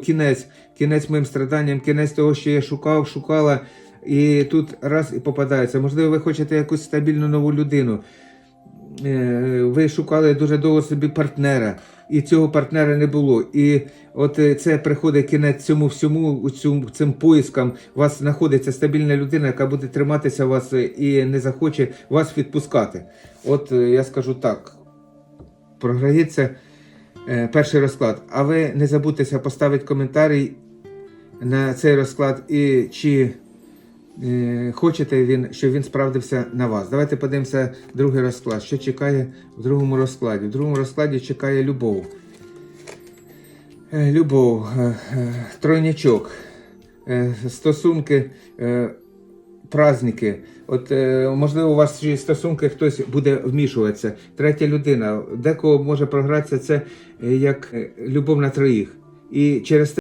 кінець, кінець моїм страданням, кінець того, що я шукав, шукала, і тут раз і попадається. Можливо, ви хочете якусь стабільну нову людину. Е, Ви шукали дуже довго собі партнера, і цього партнера не було. І от е, це приходить кінець цьому всьому, цьому, цим поискам. У вас знаходиться стабільна людина, яка буде триматися вас е, і не захоче вас відпускати. От я скажу так: програється перший розклад. А ви не забудьтеся поставити коментарі на цей розклад і чи е, хочете він, щоб він справдився на вас. Давайте подивимося другий розклад. Що чекає в другому розкладі? В другому розкладі чекає любов. Е, Любов, е, е, тройнячок, е, стосунки, е, праздники. От, е, можливо, у вас ці стосунки хтось буде вмішуватися. Третя людина. Декого може програтися це е, як е, любов на троїх. І через